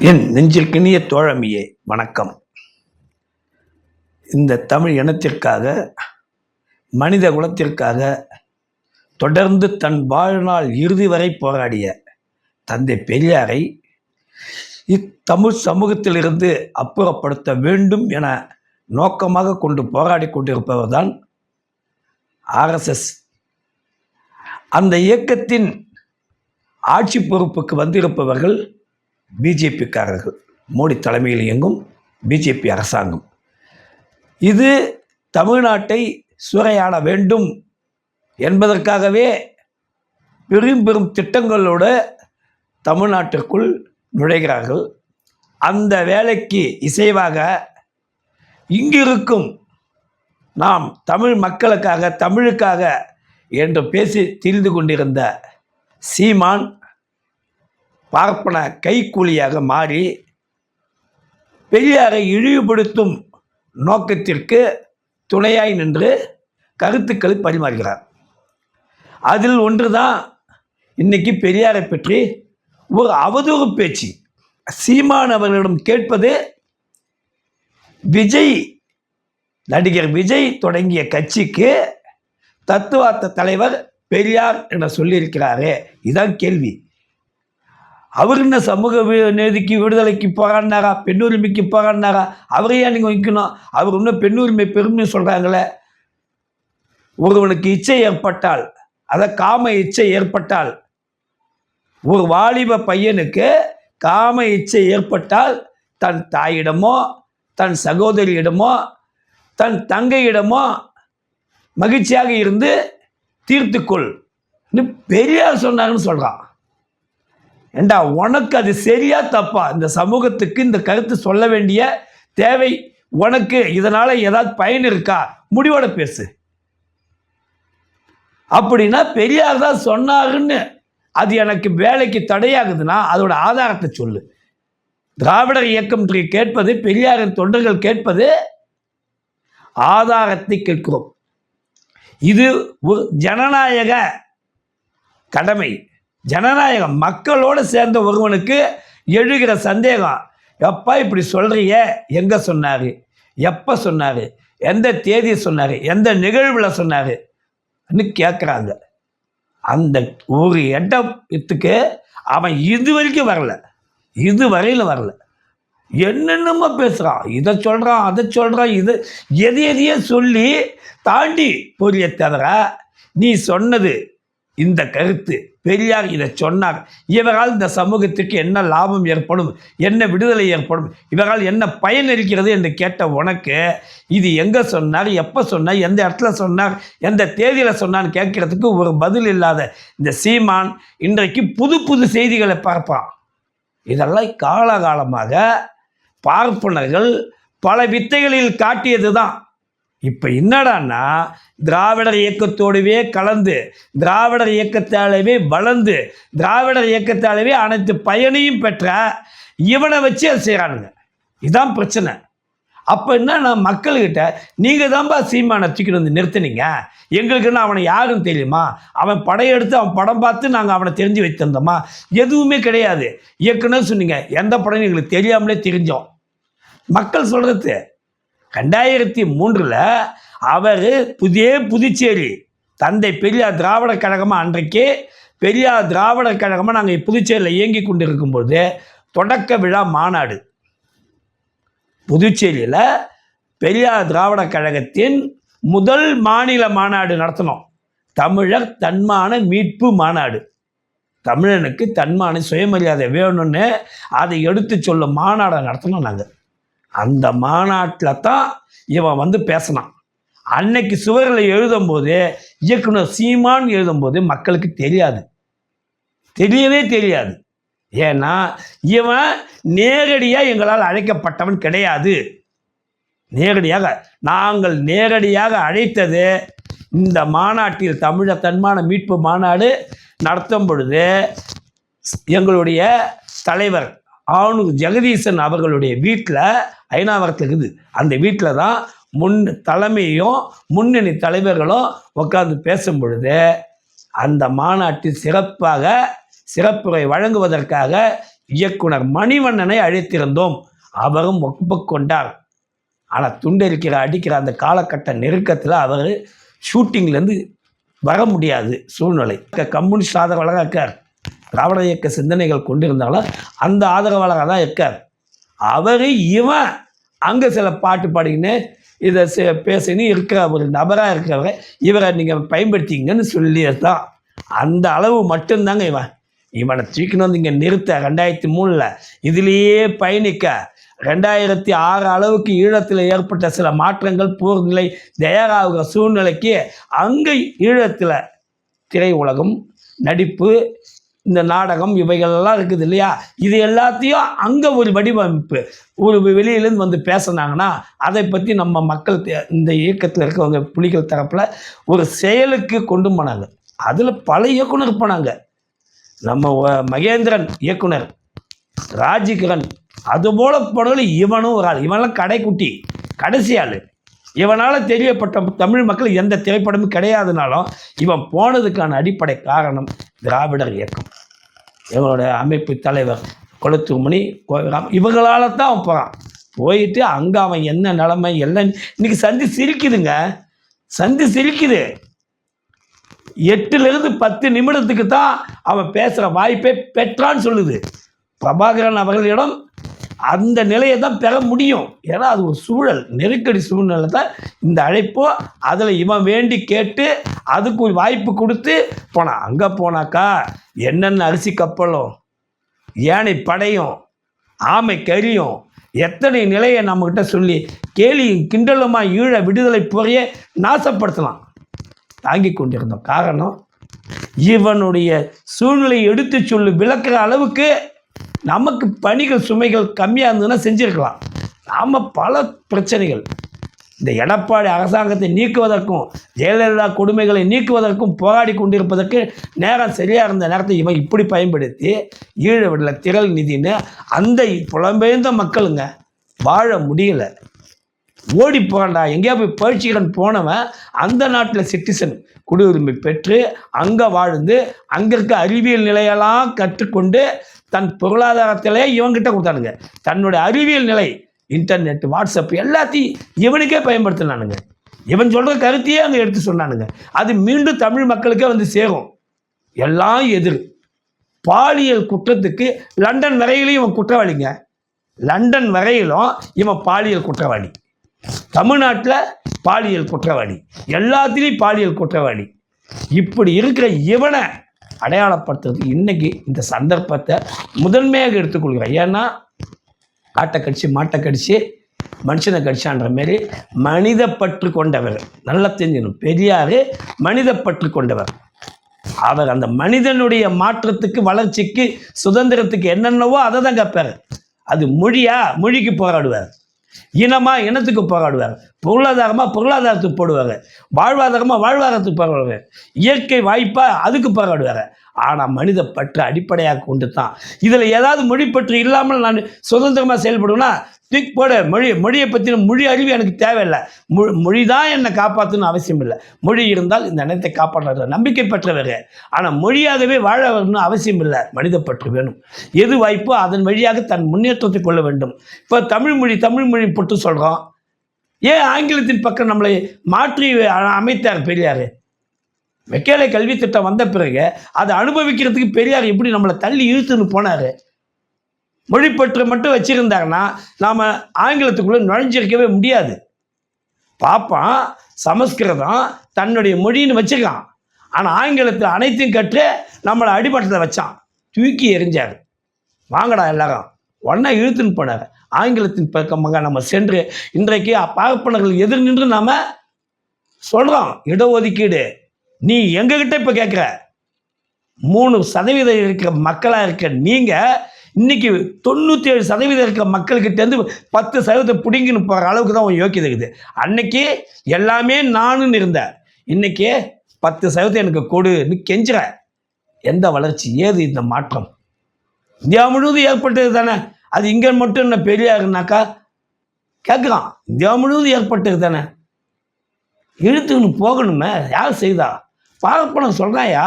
என் நெஞ்சிற்கினிய தோழமையே வணக்கம். இந்த தமிழ் இனத்திற்காக மனித குலத்திற்காக தொடர்ந்து தன் வாழ்நாள் இறுதி வரை போராடிய தந்தை பெரியாரை இத்தமிழ் சமூகத்திலிருந்து அப்புறப்படுத்த வேண்டும் என நோக்கமாக கொண்டு போராடி கொண்டிருப்பவர்தான் ஆர்எஸ்எஸ் அந்த இயக்கத்தின் ஆட்சி பொறுப்புக்கு வந்திருப்பவர்கள் பிஜேபிக்காரர்கள். மோடி தலைமையில் இயங்கும் பிஜேபி அரசாங்கம். இது தமிழ்நாட்டை சூறையாட வேண்டும் என்பதற்காகவே பெரும் பெரும் திட்டங்களோடு தமிழ்நாட்டிற்குள் நுழைகிறார்கள். அந்த வேலைக்கு இசைவாக இங்கிருக்கும் நாம் தமிழ் மக்களுக்காக தமிழுக்காக என்று பேசி திரிந்து கொண்டிருந்த சீமான் பார்ப்பன கைக்கூலியாக மாறி பெரியாரை இழிவுபடுத்தும் நோக்கத்திற்கு துணையாய் நின்று கருத்துக்களை பரிமாறுகிறார். அதில் ஒன்று தான் இன்னைக்கு பெரியாரை பற்றி ஒரு அவதூறு பேச்சு. சீமான் அவர்களிடம் கேட்பது விஜய் நடிகர் விஜய் தொடங்கிய கட்சிக்கு தத்துவார்த்த தலைவர் பெரியார் என சொல்லியிருக்கிறாரே இதுதான் கேள்வி. அவர் என்ன சமூக வி- நீதிக்கு விடுதலைக்கு போராடினாரா? பெண்ணுரிமைக்கு போராடினாரா? அவரையா நீங்கள் வைக்கணும் அவர் இன்னும் பெண்ணுரிமை பெருமைன்னு சொல்கிறாங்களே ஒருவனுக்கு இச்சை ஏற்பட்டால் அதை காம இச்சை ஏற்பட்டால் ஒரு வாலிப பையனுக்கு காம இச்சை ஏற்பட்டால் தன் தாயிடமோ தன் சகோதரியிடமோ தன் தங்கையிடமோ மகிழ்ச்சியாக இருந்து தீர்த்துக்கொள். பெரியார் சொன்னாங்கன்னு சொல்கிறான் ஏண்டா உனக்கு அது சரியா தப்பா? இந்த சமூகத்துக்கு இந்த கருத்து சொல்ல வேண்டிய தேவை உனக்கு. இதனால ஏதாவது பயன் இருக்கா? முடிவோட பேசு. அப்படின்னா பெரியார் தான் சொன்னாருன்னு அது எனக்கு வேலைக்கு தடையாகுதுன்னா அதோட ஆதாரத்தை சொல்லு. திராவிடர் இயக்கம் கேட்பது பெரியாரின் தொண்டர்கள் கேட்பது ஆதாரத்தை கேட்கிறோம். இது ஜனநாயக கடமை. ஜனநாயகம் மக்களோடு சேர்ந்த ஒருவனுக்கு எழுகிற சந்தேகம். எப்பா இப்படி சொல்றிய எங்கே சொன்னார்? எப்போ சொன்னார்? எந்த தேதி சொன்னார்? எந்த நிகழ்வில் சொன்னார்? கேட்குறாங்க அந்த ஒரு இடத்துக்கு அவன் இது வரைக்கும் வரல. இது வரையில் வரல. என்னென்னமோ பேசுகிறான் இதை சொல்கிறான் அதை சொல்கிறான் இது எது எதையே சொல்லி தாண்டி பொரிய தவிர நீ சொன்னது இந்த கருத்து. பெரியார் இதை சொன்னார். இவரால் இந்த சமூகத்துக்கு என்ன லாபம் ஏற்படும்? என்ன விடுதலை ஏற்படும்? இவரால் என்ன பயன் இருக்கிறது என்று கேட்ட உனக்கு இது எங்கே சொன்னார்? எப்போ சொன்னார்? எந்த இடத்துல சொன்னார்? எந்த தேதியில் சொன்னான்னு கேட்கறதுக்கு ஒரு பதில் இல்லாத இந்த சீமான் இன்றைக்கு புது புது செய்திகளை பார்ப்பான். இதெல்லாம் காலகாலமாக பார்ப்பனர்கள் பல வித்தைகளில் காட்டியது தான் இப்போ என்னடான்னா திராவிடர் இயக்கத்தோடவே கலந்து திராவிடர் இயக்கத்தாலவே வளர்ந்து திராவிடர் இயக்கத்தாலவே அனைத்து பயனையும் பெற்ற இவனை வச்சு அதை செய்கிறானுங்க இதான் பிரச்சனை. அப்போ என்னன்னா மக்கள்கிட்ட நீங்கள் தான்ப்பா சீமானை தூக்கிட்டு வந்து நிறுத்துனீங்க. எங்களுக்குன்னு அவனை யாரும் தெரியுமா? அவன் படையெடுத்து அவன் படம் பார்த்து நாங்கள் அவனை தெரிஞ்சு வைத்திருந்தோமா? எதுவுமே கிடையாது. இயக்குனர் சொன்னீங்க எந்த படம் எங்களுக்கு தெரியாமலே தெரிஞ்சோம். மக்கள் சொல்கிறது ரெண்டாயிரத்தி மூன்றில் அவர் புதிய புதுச்சேரி தந்தை பெரியார் திராவிட கழகமாக அன்றைக்கு பெரியார் திராவிட கழகமாக நாங்கள் புதுச்சேரியில் இயங்கி கொண்டு இருக்கும்போது தொடக்க விழா மாநாடு. புதுச்சேரியில் பெரியார் திராவிட கழகத்தின் முதல் மாநில மாநாடு நடத்தினோம். தமிழர் தன்மான மீட்பு மாநாடு. தமிழனுக்கு தன்மான சுயமரியாதை வேணும்னு அதை எடுத்து சொல்லும் மாநாடை நடத்தினோம் நாங்கள் அந்த மாநாட்டில் தான் இவன் வந்து பேசினான். அன்னைக்கு சுவரில் எழுதும்போது இயக்குனர் சீமான் எழுதும்போது மக்களுக்கு தெரியாது. தெரியவே தெரியாது. ஏன்னா இவன் நேரடியாக எங்களால் அழைக்கப்பட்டவன் கிடையாது. நேரடியாக நாங்கள் நேரடியாக அழைத்தது இந்த மாநாட்டில் தமிழ தன்மான மீட்பு மாநாடு நடத்தும் பொழுது எங்களுடைய தலைவர் ஆணு ஜெகதீசன் அவர்களுடைய வீட்டில் ஐநாவரத்தில் இருக்குது. அந்த வீட்டில் தான் முன் தலைமையும் முன்னணி தலைவர்களும் உட்காந்து பேசும் பொழுது அந்த மாநாட்டில் சிறப்பாக சிறப்புரை வழங்குவதற்காக இயக்குனர் மணிவண்ணனை அழைத்திருந்தோம். அவரும் ஒப்புக்கொண்டார் ஆனால் துண்டரிக்கிற அடிக்கிற அந்த காலகட்ட நெருக்கத்தில் அவர் ஷூட்டிங்லேருந்து வர முடியாது சூழ்நிலை. க- கம்யூனிஸ்ட் ஆதரவாளராக இருக்கார். திராவிட இயக்க சிந்தனைகள் கொண்டிருந்தாலும் அந்த ஆதரவாளராக தான் இருக்கார். அவர் இவன் அங்கே சில பாட்டு பாடிக்கின்னு இதை சே பேசின்னு இருக்கிற ஒரு நபராக இருக்கிறவரை இவரை நீங்கள் பயன்படுத்திங்கன்னு சொல்லியே தான். அந்த அளவு மட்டும்தாங்க இவன். இவனை தூக்கின்னு வந்து இங்கே நிறுத்த ரெண்டாயிரத்தி மூணில் இதுலேயே பயணிக்க ரெண்டாயிரத்தி ஆறு அளவுக்கு ஈழத்தில் ஏற்பட்ட சில மாற்றங்கள் போர்நிலை தயாராகிற சூழ்நிலைக்கு அங்கே ஈழத்தில் திரை உலகம் நடிப்பு இந்த நாடகம் இவைகளெல்லாம் இருக்குது இல்லையா? இது எல்லாத்தையும் அங்கே ஒரு வடிவமைப்பு. ஒரு வெளியிலேருந்து வந்து பேசுனாங்கன்னா அதை பற்றி நம்ம மக்கள் இந்த இயக்கத்தில் இருக்கவங்க புலிகள் தரப்பில் ஒரு செயலுக்கு கொண்டு போனாங்க. அதில் பல இயக்குனர் போனாங்க. நம்ம மகேந்திரன் இயக்குனர் ராஜிகரன் அதுபோல போனதில் இவனும் ஒரு ஆள். இவனெல்லாம் கடைக்குட்டி கடைசி ஆள். இவனால் தெரியப்பட்ட தமிழ் மக்கள் எந்த திரைப்படமும் கிடையாதுனாலும் இவன் போனதுக்கான அடிப்படை காரணம் திராவிடர் இயக்கம். எங்களுடைய அமைப்பு தலைவர் கொளத்தூர்மணி கோவிராம் இவங்களால தான் அவன் போகிறான் போயிட்டு அங்கே அவன் என்ன நிலைமை எல்லாம் இன்னைக்கு சந்தி சிரிக்குதுங்க. சந்தி சிரிக்குது. எட்டுலேருந்து பத்து நிமிடத்துக்கு தான் அவன் பேசுகிற வாய்ப்பை பெற்றான்னு சொல்லுது. பிரபாகரன் அவர்களிடம் அந்த நிலையை தான் பெற முடியும். ஏன்னா அது ஒரு சூழல் நெருக்கடி சூழ்நிலை தான் இந்த அழைப்போ அதில் இவன் வேண்டி கேட்டு அதுக்கு ஒரு வாய்ப்பு கொடுத்து போனான். அங்கே போனாக்கா என்னென்ன அரிசி கப்பலும் யானை படையும் ஆமை கரியும் எத்தனை நிலையை நம்மக்கிட்ட சொல்லி கேலியும் கிண்டலுமா ஈழ விடுதலை போரையே நாசப்படுத்தலாம். தாங்கி கொண்டிருந்தோம் காரணம் இவனுடைய சூழ்நிலையை எடுத்து சொல்லு விளக்குற அளவுக்கு நமக்கு பணிகள் சுமைகள் கம்மியாக இருந்ததுன்னா செஞ்சுருக்கலாம். நாம் பல பிரச்சனைகள் இந்த எடப்பாடி அரசாங்கத்தை நீக்குவதற்கும் ஜெயலலிதா கொடுமைகளை நீக்குவதற்கும் போராடி கொண்டிருப்பதற்கு நேரம் சரியாக இருந்த நேரத்தை இவன் இப்படி பயன்படுத்தி ஈழ விடல திரள் நிதின்னு அந்த புலம்பெயர்ந்த மக்களுங்க வாழ முடியல. ஓடி போகண்டா எங்கேயா போய் பயிற்சிகரன் போனவன் அந்த நாட்டில் சிட்டிசன் குடியுரிமை பெற்று அங்கே வாழ்ந்து அங்கே இருக்க அறிவியல் நிலையெல்லாம் கற்றுக்கொண்டு தன் பொருளாதாரத்திலே இவங்கிட்ட கொடுத்தானுங்க. தன்னுடைய அறிவியல் நிலை இன்டர்நெட் வாட்ஸ்அப் எல்லாத்தையும் இவனுக்கே பயன்படுத்தினானுங்க. இவன் சொல்கிற கருத்தையே அங்கே எடுத்து சொன்னானுங்க. அது மீண்டும் தமிழ் மக்களுக்கே வந்து சேரும். எல்லாம் எதிர். பாலியல் குற்றத்துக்கு லண்டன் வரையிலையும் இவன் குற்றவாளிங்க. லண்டன் வரையிலும் இவன் பாலியல் குற்றவாளி. தமிழ்நாட்டில் பாலியல் குற்றவாளி. எல்லாத்துலேயும் பாலியல் குற்றவாளி. இப்படி இருக்கிற இவனை அடையாளப்படுத்துறதுக்கு இன்னைக்கு இந்த சந்தர்ப்பத்தை முதன்மையாக எடுத்துக்கொள்கிறேன். ஏன்னா ஆட்டை கடிச்சு மாட்டை கடிச்சு மனுஷனை கடிச்சான்ற மாரி மனித பற்று கொண்டவர் நல்லா தெரிஞ்சிடும் பெரியார் மனித பற்று கொண்டவர் அவர் அந்த மனிதனுடைய மாற்றத்துக்கு வளர்ச்சிக்கு சுதந்திரத்துக்கு என்னென்னவோ அதை தான் கேட்பார். அது மொழியா? மொழிக்கு போராடுவார். இனமா? இனத்துக்கு போராடுவார். பொருளாதாரமாக பொருளாதாரத்துக்கு போடுவாங்க. வாழ்வாதாரமாக வாழ்வாதாரத்துக்கு போராடுவார் இயற்கை வாய்ப்பாக அதுக்கு போராடுவார் ஆனால் மனித பற்று அடிப்படையாக கொண்டு தான் இதில் ஏதாவது மொழி பற்று இல்லாமல் நான் சுதந்திரமாக செயல்படுவேன்னா திக் போடு. மொழி மொழியை பற்றின மொழி அறிவு எனக்கு தேவையில்லை. மொழி மொழி தான் என்னை காப்பாற்றணும்னு அவசியம் இல்லை. மொழி இருந்தால் இந்த இனத்தை காப்பாற்ற நம்பிக்கை பெற்றவர் ஆனால் மொழியாகவே வாழ வரணும்னு அவசியம் இல்லை. மனித பற்று வேணும். எது வாய்ப்போ அதன் வழியாக தன் முன்னேற்றத்தை கொள்ள வேண்டும். இப்போ தமிழ் மொழி தமிழ் மொழி பட்டு சொல்கிறோம் ஏன் ஆங்கிலத்தின் பக்கம் நம்மளை மாற்றி அமைத்தார் பெரியார்? மெக்கேலை கல்வி திட்டம் வந்த பிறகு அதை அனுபவிக்கிறதுக்கு பெரியார் எப்படி நம்மளை தள்ளி இழுத்துன்னு போனார்? மொழிப்பற்று மட்டும் வச்சுருந்தாங்கன்னா நாம் ஆங்கிலத்துக்குள்ளே நுழைஞ்சிருக்கவே முடியாது. பாப்பான் சமஸ்கிருதம் தன்னுடைய மொழின்னு வச்சுருக்கான். ஆனால் ஆங்கிலத்தில் அனைத்தையும் கற்று நம்மளை அடிபட்டத்தை வச்சான். தூக்கி எறிஞ்சார். வாங்கடா எல்லாரும். ஒன்றா இழுத்துன்னு போனார். ஆங்கிலத்தின் பக்கமாக நம்ம சென்று இன்றைக்கு பார்ப்பனர்கள் எதிர் நின்று நாம் சொல்கிறோம் இடஒதுக்கீடு. நீ எங்ககிட்ட இப்போ கேட்குற? மூணு சதவீதம் இருக்கிற மக்களாக இருக்க நீங்கள் இன்னைக்கு தொண்ணூற்றி ஏழு சதவீதம் இருக்கிற மக்கள்கிட்டேருந்து பத்து சதவீதம் பிடிங்கின்னு போகிற அளவுக்கு தான் உன் யோக்கியது இருக்குது. அன்னைக்கு எல்லாமே நானுன்னு இருந்தேன் இன்னைக்கு பத்து சதவீதம் எனக்கு கொடுன்னு கெஞ்சுற. எந்த வளர்ச்சி? ஏது இந்த மாற்றம்? இந்தியா முழுவதும் ஏற்பட்டது தானே. அது இங்கே மட்டும் என்ன பெரியாருனாக்கா கேட்குறான் இந்தியா முழுவதும் ஏற்பட்டது தானே. இழுத்துக்கின்னு போகணுமே யார் செய்தா? பார்ப்பனம் சொல்கிறாயா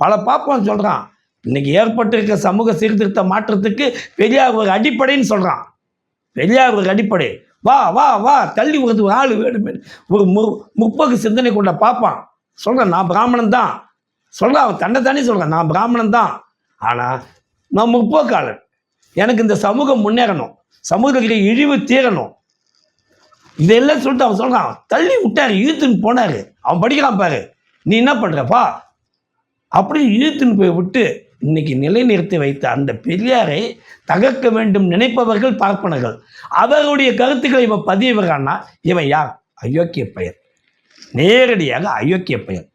பல பாப்பம் சொல்கிறான் இன்னைக்கு ஏற்பட்டிருக்க சமூக சீர்திருத்த மாற்றத்துக்கு பெரியார் ஒரு அடிப்படைன்னு சொல்கிறான் பெரியார் ஒரு அடிப்படை. வா வா வா தள்ளி ஒரு ஆள் வேணுமே. ஒரு மு முற்போக்கு சிந்தனை கொண்ட பார்ப்பான் சொல்கிறேன் நான் பிராமணன் தான். சொல்கிறான் அவன் தண்டை தானே சொல்கிறான் நான் பிராமணன் தான். ஆனால் நான் முற்போக்காளன். எனக்கு இந்த சமூகம் முன்னேறணும். சமூகத்துக்கு இழிவு தீரணும். இதெல்லாம் சொல்லிட்டு அவன் சொல்கிறான் தள்ளி விட்டாரு இழுத்துன்னு போனாரு. அவன் படிக்கிறான் பாரு. நீ என்ன பண்ணுறப்பா அப்படி இழுத்துன்னு போய் விட்டு இன்னைக்கு நிலைநிறுத்தி வைத்த அந்த பெரியாரை தகர்க்க வேண்டும் நினைப்பவர்கள் பார்ப்பனர்கள். அவர்களுடைய கருத்துக்களை இவன் பதிவுறான்னா இவன் யார்? அயோக்கிய பெயர் நேரடியாக அயோக்கிய பெயர்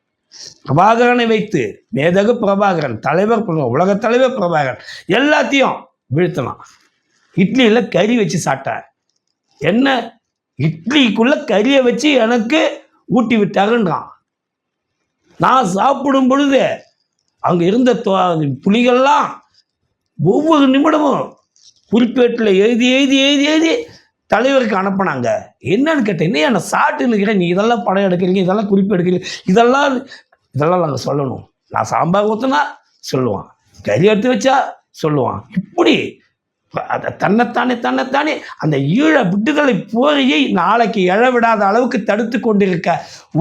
பிரபாகரனை வைத்து மேதகு பிரபாகரன் தலைவர் உலக தலைவர் பிரபாகரன் எல்லாத்தையும் வீழ்த்தலாம். இட்லியில் கறி வச்சு சாப்பிட்டார் என்ன? இட்லிக்குள்ள கறியை வச்சு எனக்கு ஊட்டி விட்டாருன்றான். நான் சாப்பிடும் பொழுது அங்கே இருந்த புலிகள்லாம் ஒவ்வொரு நிமிடமும் குறிப்பேட்டில் எழுதி எழுதி எழுதி எழுதி தலைவருக்கு அனுப்புனாங்க. என்னன்னு கேட்டேன் என்ன நான் சாப்பிட்டுன்னு நிற்கிறேன் நீ இதெல்லாம் படம் எடுக்கிறீங்க இதெல்லாம் குறிப்பு எடுக்கிறீங்க. இதெல்லாம் இதெல்லாம் நாங்கள் சொல்லணும். நான் சாம்பார் ஊற்றினா சொல்லுவான். கறி எடுத்து வச்சா சொல்லுவான். இப்படி அதை தன்னைத்தானே தன்னைத்தானே அந்த ஈழ விடுதலை போரையை நாளைக்கு எழவிடாத அளவுக்கு தடுத்து கொண்டிருக்க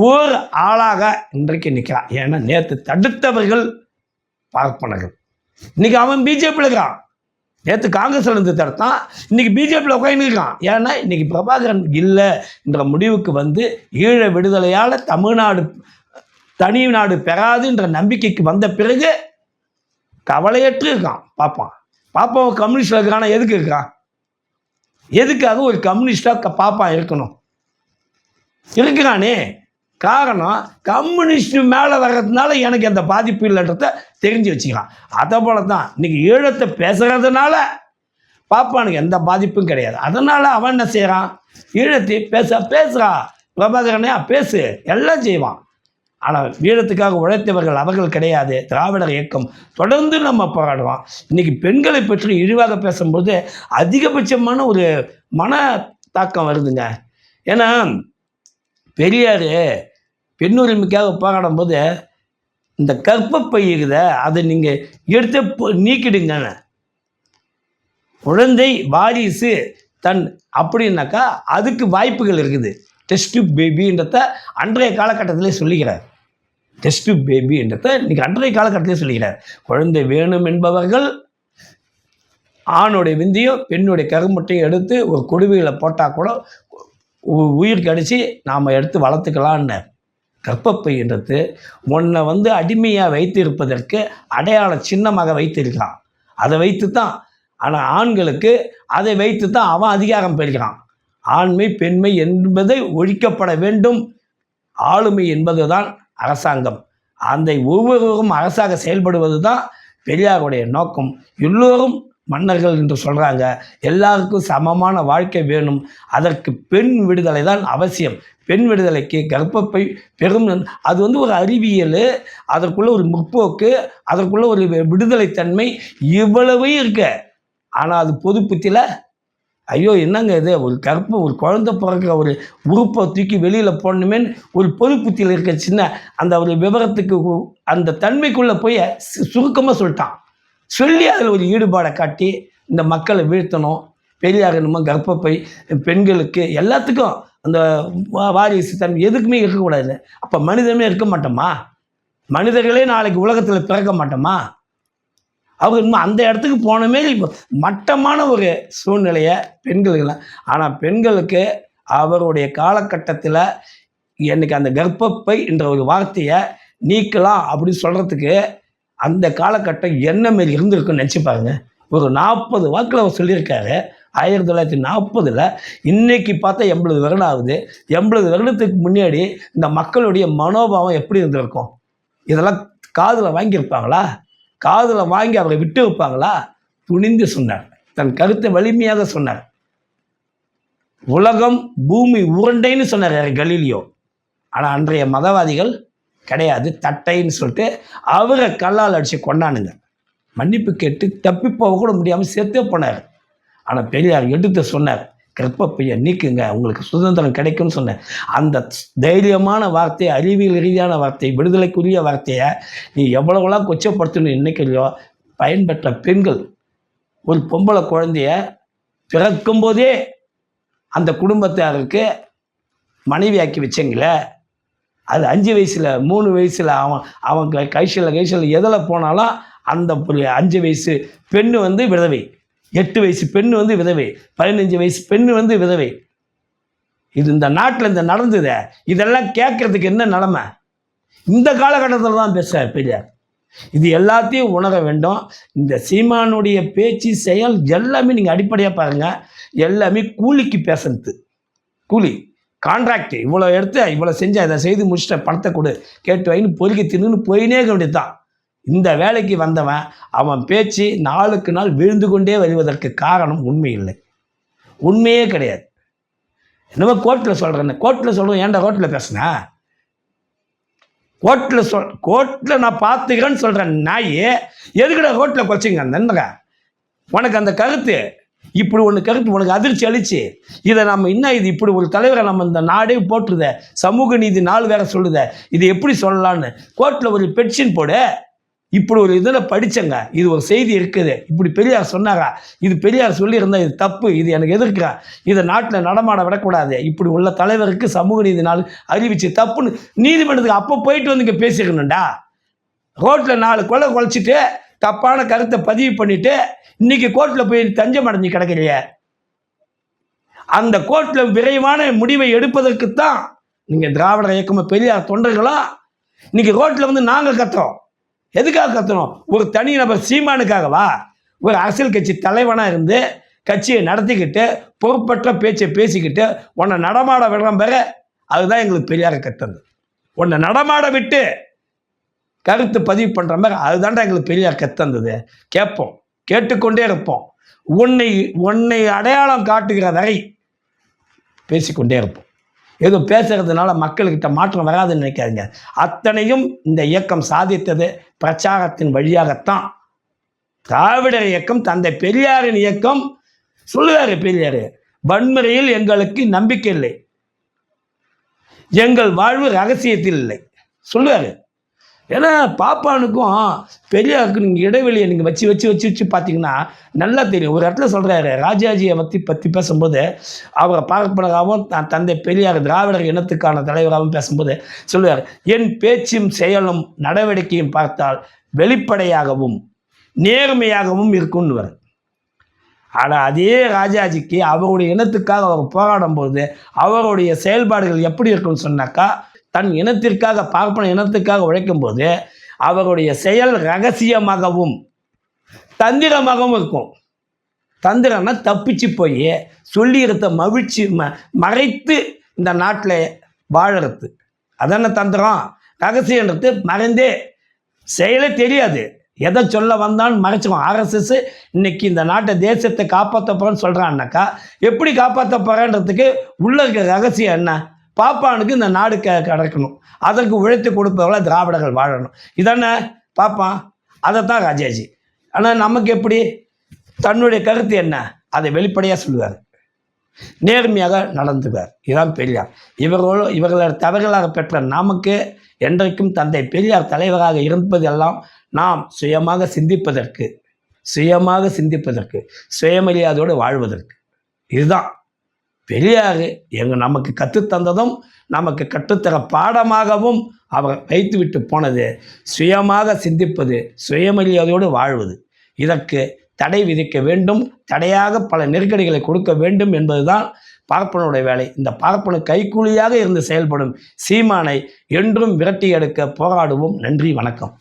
ஓர் ஆளாக இன்றைக்கு நிற்கிறான் ஏன்னா நேற்று தடுத்தவர்கள் பார்ப்பனர்கள். இன்னைக்கு அவன் பிஜேபியில் இருக்கான் நேற்று காங்கிரஸ்ல இருந்து தடுத்தான். இன்னைக்கு பிஜேபியில் உட்காந்துருக்கான் ஏன்னா இன்னைக்கு பிரபாகரன் இல்லை என்ற முடிவுக்கு வந்து ஈழ விடுதலையால் தமிழ்நாடு தனி நாடு பெறாதுன்ற நம்பிக்கைக்கு வந்த பிறகு கவலையற்று இருக்கான். பார்ப்பான். பாப்பாவை கம்யூனிஸ்டில் இருக்கானா? எதுக்கு இருக்கான் எதுக்காக ஒரு கம்யூனிஸ்டாக பாப்பான் இருக்கணும்? இருக்கிறானே காரணம் கம்யூனிஸ்ட் மேலே வர்றதுனால எனக்கு எந்த பாதிப்பு இல்லைன்றத தெரிஞ்சு வச்சுக்கலாம். அதை போல தான் இன்னைக்கு ஈழத்தை பேசுகிறதுனால பாப்பானுக்கு எந்த பாதிப்பும் கிடையாது. அதனால் அவன் என்ன செய்கிறான் ஈழத்தை பேச பேசுகிறா பிரபாகரனே பேசு. எல்லாம் செய்வான். ஆனால் வீரத்துக்காக உழைத்தவர்கள் அவர்கள் கிடையாது. திராவிடர் இயக்கம் தொடர்ந்து நம்ம போராடுவோம் இன்னைக்கு பெண்களை பற்றி இழிவாக பேசும்போது அதிகபட்சமான ஒரு மன தாக்கம் வருதுங்க. ஏன்னா பெரியார் பெண்ணுரிமைக்காக போராடும் போது இந்த கற்பப்பை இருக்குதே அதை நீங்கள் எடுத்து நீக்கிடுங்க குழந்தை வாரிசு தன் அப்படின்னாக்கா அதுக்கு வாய்ப்புகள் இருக்குது. டெஸ்ட் பேபின்றத அன்றைய காலகட்டத்திலே சொல்லுகிறார். டெஸ்ட் பேபின்றத இன்னைக்கு அன்றைய காலகட்டத்திலே சொல்லுகிறார். குழந்தை வேணும் என்பவர்கள் ஆணுடைய விந்தையும் பெண்ணுடைய கருமுட்டையும் எடுத்து ஒரு குடுவையில் போட்டால் கூட உ- உயிர் கடிச்சு நாம் எடுத்து வளர்த்துக்கலான்னு கர்ப்பப்பைன்றது உன்னை வந்து அடிமையாக வைத்திருப்பதற்கு அடையாள சின்னமாக வைத்திருக்கிறான். அதை வைத்து தான் ஆனால் ஆண்களுக்கு அதை வைத்து தான் அவன் அதிகாரம் பெறுகிறான். ஆண்மை பெண்மை என்பதை ஒழிக்கப்பட வேண்டும். ஆளுமை என்பது தான் அரசாங்கம். அந்த ஒவ்வொருவரும் அரசாக செயல்படுவது தான் பெரியாருடைய நோக்கம். எல்லோரும் மன்னர்கள் என்று சொல்கிறாங்க எல்லாருக்கும் சமமான வாழ்க்கை வேணும். அதற்கு பெண் விடுதலை தான் அவசியம். பெண் விடுதலைக்கு கர்ப்பப்பை பெரும் அது வந்து ஒரு அறிவியல் அதற்குள்ள ஒரு முற்போக்கு அதற்குள்ள ஒரு விடுதலைத்தன்மை இவ்வளவு இருக்கு. ஆனால் அது பொது புத்தியில் ஐயோ என்னங்க இது? ஒரு கருப்பு ஒரு குழந்தை பிறக்கிற ஒரு உறுப்பை தூக்கி வெளியில் போடணுமேன்னு ஒரு பொது இருக்க சின்ன அந்த ஒரு விவரத்துக்கு அந்த தன்மைக்குள்ளே போய் சுருக்கமாக சொல்லிட்டான். சொல்லி அதில் ஒரு ஈடுபாடை காட்டி இந்த மக்களை வீழ்த்தணும். பெரியார் என்னமோ கர்ப்பப்பை பெண்களுக்கு எல்லாத்துக்கும் அந்த வா- வாரிசு தன்மை எதுக்குமே இருக்கக்கூடாது. அப்போ மனிதமே இருக்க மாட்டோமா? மனிதர்களே நாளைக்கு உலகத்தில் பிறக்க மாட்டோமா? அவங்க இன்னும் அந்த இடத்துக்கு போனமே இப்போ மட்டமான ஒரு சூழ்நிலையை பெண்களுக்கெல்லாம். ஆனால் பெண்களுக்கு அவருடைய காலகட்டத்தில் எனக்கு அந்த கர்ப்பப்பை என்ற ஒரு வார்த்தையை நீக்கலாம் அப்படின்னு சொல்கிறதுக்கு அந்த காலகட்டம் என்ன மாரி இருந்திருக்குன்னு நினச்சி பாருங்க. ஒரு நாற்பது வாக்கில் அவர் சொல்லியிருக்காரு. ஆயிரத்தி தொள்ளாயிரத்தி நாற்பதில் இன்னைக்கு பார்த்தா எண்பது வருடம் ஆகுது. எண்பது வருடத்துக்கு முன்னாடி இந்த மக்களுடைய மனோபாவம் எப்படி இருந்திருக்கும்? இதெல்லாம் காதில் வாங்கியிருப்பாங்களா? காதில் வாங்கி அவரை விட்டு வைப்பாங்களா? துணிந்து சொன்னார். தன் கருத்தை வலிமையாக சொன்னார். உலகம் பூமி உருண்டைன்னு சொன்னார் கலீலியோ. ஆனால் அன்றைய மதவாதிகள் கிடையாது தட்டைன்னு சொல்லிட்டு அவரை கல்லால் அடித்து கொண்டானுங்க மன்னிப்பு கேட்டு தப்பி போக கூட முடியாமல் செத்தே போனார். ஆனால் பெரியார் எடுத்து சொன்னார் கர்ப்பப்பையை நீக்குங்க. உங்களுக்கு சுதந்திரம் கிடைக்கும்னு சொன்னேன். அந்த தைரியமான வார்த்தை அறிவியல் ரீதியான வார்த்தை விடுதலைக்குரிய வார்த்தையை நீ எவ்வளவுலாம் கொச்சப்படுத்தணும் நினைக்கிறியோ பயன்பெற்ற பெண்கள் ஒரு பொம்பளை குழந்தைய பிறக்கும்போதே அந்த குடும்பத்தாருக்கு மனைவியாக்கி வச்சங்களே அது அஞ்சு வயசில் மூணு வயசில் அவன் அவன் கை- கைசில் கைசில் எதில் போனாலும் அந்த அஞ்சு வயசு பெண்ணு வந்து விதவை. எட்டு வயசு பெண் வந்து விதவை பதினஞ்சு வயசு பெண் வந்து விதவை. இது இந்த நாட்டில் இந்த நடந்தது. இதெல்லாம் கேட்கறதுக்கு என்ன நிலமை? இந்த காலகட்டத்தில் தான் பேசுகிறார் பெரியார் இது எல்லாத்தையும் உணர வேண்டும். இந்த சீமானுடைய பேச்சு செயல் எல்லாமே நீங்கள் அடிப்படையாக பாருங்கள் எல்லாமே கூலிக்கு பேசுறது கூலி கான்ட்ராக்ட் இவ்வளோ எடுத்து இவ்வளோ செஞ்சு இதை செய்து முடிச்சிட்ட பணத்தை கொடு. கேட்டு வைன்னு பொறுக்கி தின்னு போயினே இருக்க வேண்டியதுதான். இந்த வேலைக்கு வந்தவன் அவன் பேச்சு நாளுக்கு நாள் விழுந்து கொண்டே வருவதற்கு காரணம் உண்மை இல்லை. உண்மையே கிடையாது. என்னமோ கோர்ட்டில் சொல்கிறேன்னு கோர்ட்டில் சொல்கிறேன் ஏன்டா கோர்ட்டில் பேசுனேன் கோர்ட்டில் சொல் கோர்ட்டில் நான் பார்த்துக்கிறேன்னு சொல்கிறேன் நாய் எதுக்குடா கோர்ட்டில் குறைச்சிங்க அந்த உனக்கு அந்த கருத்து? இப்படி ஒன்று கருத்து உனக்கு அதிர்ச்சி அளிச்சு இதை நம்ம என்ன இது? இப்படி ஒரு தலைவரை நம்ம இந்த நாடே போட்டுருத சமூக நீதி நாள் வேற சொல்லுத? இது எப்படி சொல்லலான்னு கோர்ட்டில் ஒரு பெட்ஷன் போடு. இப்படி ஒரு இதில் படித்தங்க இது ஒரு செய்தி இருக்குது. இப்படி பெரியார் சொன்னாங்க இது பெரியார் சொல்லியிருந்தா இது தப்பு. இது எனக்கு எதிர்க்க இதை நாட்டில் நடமாட விடக்கூடாது. இப்படி உள்ள தலைவருக்கு சமூக நீதி நாள் அறிவிச்சு தப்புன்னு நீதிமன்றத்துக்கு அப்போ போயிட்டு வந்து இங்கே பேசிக்கணும்டா ரோட்டில் நாலு கொலை குலைச்சிட்டு தப்பான கருத்தை பதிவு பண்ணிட்டு இன்னைக்கு கோர்ட்டில் போய் தஞ்சம் அடைஞ்சு கிடக்குறிய. அந்த கோர்ட்டில் விரைவான முடிவை எடுப்பதற்குத்தான் நீங்கள் திராவிட இயக்கமாக பெரியார் தொண்டர்களா? இன்னைக்கு ரோட்டில் வந்து நாங்கள் கத்துறோம். எதுக்காக கத்தணும் ஒரு தனி நபர் சீமானுக்காகவா? ஒரு அரசியல் கட்சி தலைவனாக இருந்து கட்சியை நடத்திக்கிட்டு பொறுப்பற்ற பேச்சை பேசிக்கிட்டு உன்னை நடமாட விடுறோம் பெற அதுதான் எங்களுக்கு பெரியார கத்தது உன்னை நடமாட விட்டு கருத்து பதிவு பண்ணுற மாதிரி அதுதான்டா எங்களுக்கு பெரியார் கத்தந்தது கேட்போம். கேட்டுக்கொண்டே இருப்போம். உன்னை உன்னை அடையாளம் காட்டுகிற வரை பேசிக்கொண்டே இருப்போம். ஏதோ பேசுறதுனால மக்கள்கிட்ட மாற்றம் வராதுன்னு நினைக்காதீங்க. அத்தனையும் இந்த இயக்கம் சாதித்தது பிரச்சாரத்தின் வழியாகத்தான். திராவிடர் இயக்கம் தந்தை பெரியாரின் இயக்கம் சொல்லுவாரு பெரியார் வன்முறையில் எங்களுக்கு நம்பிக்கை இல்லை. எங்கள் வாழ்வு ரகசியத்தில் இல்லை. சொல்லுவார். ஏன்னா பாப்பானுக்கும் பெரியாருக்கும் நீங்கள் இடைவெளியை நீங்கள் வச்சு வச்சு வச்சு வச்சு பார்த்தீங்கன்னா நல்லா தெரியும். ஒரு இடத்துல சொல்கிறாரு ராஜாஜியை பற்றி பற்றி பேசும்போது அவரை பார்ப்பனராகவும் நான் தந்தை பெரியார் திராவிடர் இனத்துக்கான தலைவராகவும் பேசும்போது சொல்லுவார் என் பேச்சும் செயலும் நடவடிக்கையும் பார்த்தால் வெளிப்படையாகவும் நேர்மையாகவும் இருக்கும்னுவார். ஆனால் அதே ராஜாஜிக்கு அவருடைய இனத்துக்காக அவர் போராடும் போது அவருடைய செயல்பாடுகள் எப்படி இருக்கும்னு சொன்னாக்கா தன் இனத்திற்காக பார்ப்பன இனத்துக்காக உழைக்கும் போது அவருடைய செயல் ரகசியமாகவும் தந்திரமாகவும் இருக்கும். தந்திரம்னா தப்பிச்சு போய் சொல்லியிருந்த மகிழ்ச்சி ம மறைத்து இந்த நாட்டில் வாழறது. அதான தந்திரம்? ரகசியன்றது மறைந்தே செயலே தெரியாது. எதை சொல்ல வந்தான்னு மறைச்சிக்கும் ஆர்எஸ்எஸ் இன்னைக்கு இந்த நாட்டை தேசத்தை காப்பாற்ற போகிறேன்னு சொல்கிறான்னாக்கா எப்படி காப்பாற்ற போகிறேன்றதுக்கு உள்ள இருக்க ரகசியம் என்ன? பாப்பானுக்கு இந்த நாடு க கிடக்கணும். அதற்கு உழைத்து கொடுப்பவர்கள திராவிடர்கள் வாழணும். இதானே பாப்பான் அதைத்தான் ராஜாஜி. ஆனால் நமக்கு எப்படி? தன்னுடைய கருத்து என்ன? அதை வெளிப்படையாக சொல்லுவார். நேர்மையாக நடந்துவார் இதான் பெரியார். இவர்களோ இவர்களோட தவறுகளாக பெற்ற நமக்கு என்றைக்கும் தந்தை பெரியார் தலைவராக இருப்பதெல்லாம் நாம் சுயமாக சிந்திப்பதற்கு சுயமாக சிந்திப்பதற்கு சுயமரியாதையோடு வாழ்வதற்கு. இதுதான். பெரியார் எங்க நமக்கு கற்றுத்தந்ததும் நமக்கு கற்றுத்தர பாடமாகவும் அவர் வைத்துவிட்டு போனது. சுயமாக சிந்திப்பது சுயமரியாதையோடு வாழ்வது. இதற்கு தடை விதிக்க வேண்டும் தடையாக பல நெருக்கடிகளை கொடுக்க வேண்டும் என்பதுதான் பார்ப்பனுடைய வேலை. இந்த பார்ப்பனு கைக்கூலியாக இருந்து செயல்படும் சீமானை என்றும் விரட்டி எடுக்க போராடுவோம். நன்றி வணக்கம்.